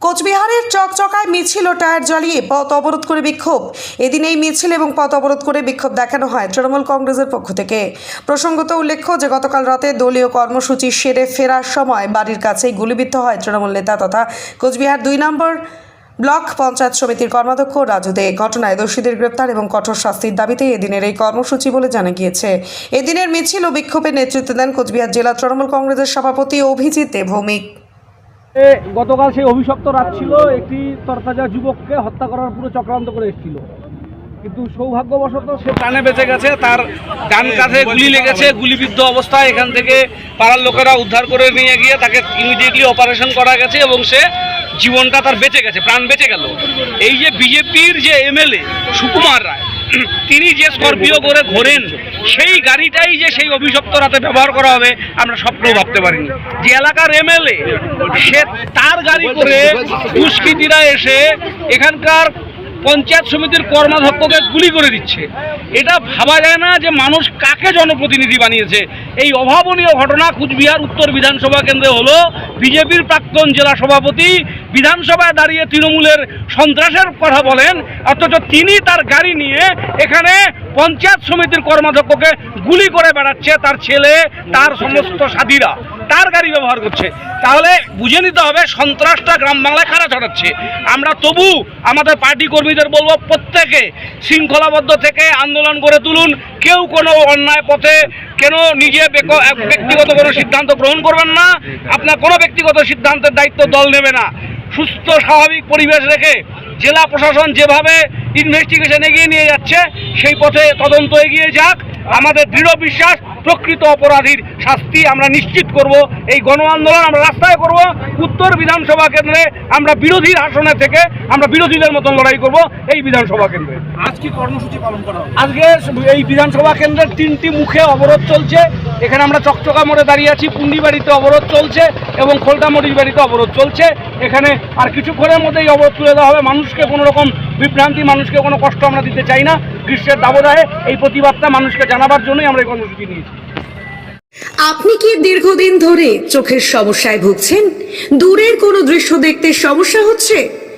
কোচবিহারের চকচকায় মিছিল ও টায়ার জ্বালিয়ে পথ অবরোধ করে বিক্ষোভ। এদিন এই মিছিল এবং পথ অবরোধ করে বিক্ষোভ দেখানো হয় তৃণমূল কংগ্রেসের পক্ষ থেকে। প্রসঙ্গত উল্লেখ্য যে, গতকাল রাতে দলীয় কর্মসূচি সেরে ফেরার সময় বাড়ির কাছেই গুলিবিদ্ধ হয় তৃণমূল নেতা তথা কোচবিহার দুই নম্বর ব্লক পঞ্চায়েত সমিতির কর্মাধ্যক্ষ রাজু দে। ঘটনায় দোষীদের গ্রেপ্তার এবং কঠোর শাস্তির দাবিতে এদিনের এই কর্মসূচি বলে জানা গিয়েছে। এদিনের মিছিল ও বিক্ষোভে নেতৃত্ব দেন কোচবিহার জেলা তৃণমূল কংগ্রেসের সভাপতি অভিজিৎ দেবভৌমিক এ, গতকাল সেই অভিশপ্ত রাত ছিল একটি তরতাজা যুবককে হত্যা করার পুরো চক্রান্ত করে এসেছিল। কিন্তু সৌভাগ্যবশত সে প্রাণে বেঁচে গেছে তার ডান কাঁধে গুলি লেগেছে গুলিবিদ্ধ অবস্থায় এখান থেকে পাড়ার লোকেরা উদ্ধার করে নিয়ে গিয়ে তাকে ইমিডিয়েটলি অপারেশন করা গেছে এবং সে জীবনটা তার বেঁচে গেছে, প্রাণ বেঁচে গেল। এই যে বিজেপির যে এমএলএ সুকুমার রায়, তিনি যে স্করপিও করে ঘোরেন, সেই গাড়িটাই যে সেই অভিশপ্ত রাতে ব্যবহার করা হবে, আমরা স্বপ্নেও ভাবতে পারিনি। যে এলাকার এমএলএ, সে তার গাড়ি করে দুষ্কৃতীরা এসে এখানকার পঞ্চায়েত সমিতির কর্মাধ্যক্ষকে গুলি করে দিচ্ছে। এটা ভাবা যায় না যে মানুষ কাকে জনপ্রতিনিধি বানিয়েছে। এই অভাবনীয় ঘটনা কুচবিহার উত্তর বিধানসভা কেন্দ্রে হলো। বিজেপির প্রাক্তন জেলা সভাপতি বিধানসভায় দাঁড়িয়ে তৃণমূলের সন্ত্রাসের কথা বলেন, অথচ তিনি তার গাড়ি নিয়ে এখানে পঞ্চায়েত সমিতির কর্মাধ্যক্ষকে গুলি করে বেড়াচ্ছে তার ছেলে, তার সমস্ত সাথীরা, তার গাড়ি ব্যবহার করছে। তাহলে বুঝে নিতে হবে সন্ত্রাসটা গ্রাম বাংলায় কারা ছড়াচ্ছে। আমরা তবু আমাদের পার্টি কর্মীদের বলব, প্রত্যেকে শৃঙ্খলাবদ্ধ থেকে আন্দোলন করে তুলুন। কেউ কোনো অন্যায় পথে কেন নিজে ব্যক্তিগত কোনো সিদ্ধান্ত গ্রহণ করবেন না। আপনার কোনো ব্যক্তিগত সিদ্ধান্তের দায়িত্ব দল নেবে না। সুস্থ, স্বাভাবিক পরিবেশ রেখে জেলা প্রশাসন যেভাবে ইনভেস্টিগেশন এগিয়ে নিয়ে যাচ্ছে সেই পথে তদন্ত এগিয়ে যাক। আমাদের দৃঢ় বিশ্বাস প্রকৃত অপরাধীর শাস্তি আমরা নিশ্চিত করব এই গণ আন্দোলন আমরা রাস্তায় করব উত্তর বিধানসভা কেন্দ্রে আমরা বিরোধীর আসনে থেকে আমরা বিরোধীদের মতন লড়াই করব এই বিধানসভা কেন্দ্রে। আজকে কর্মসূচি পালন করা আজকে এই বিধানসভা কেন্দ্রের তিনটি মুখে অবরোধ চলছে এখানে আমরা চকচকা মোড়ে দাঁড়িয়ে আছি পুন্ডিবাড়িতে অবরোধ চলছে এবং খোলটামড়ির বাড়িতে অবরোধ চলছে। এখানে আর কিছুক্ষণের মধ্যেই অবরোধ তুলে দেওয়া হবে মানুষকে কোনো রকম বিভ্রান্তি মানুষকে কোনো কষ্ট আমরা দিতে চাই না। গ্রীষ্মের দাবদায় এই প্রতিবাদটা মানুষকে জানাবার জন্যই আমরা এই কর্মসূচি নিয়েছি। আপনি কি দীর্ঘদিন ধরে চোখের সমস্যায় ভুগছেন? দূরের কোনো দৃশ্য দেখতে সমস্যা হচ্ছে?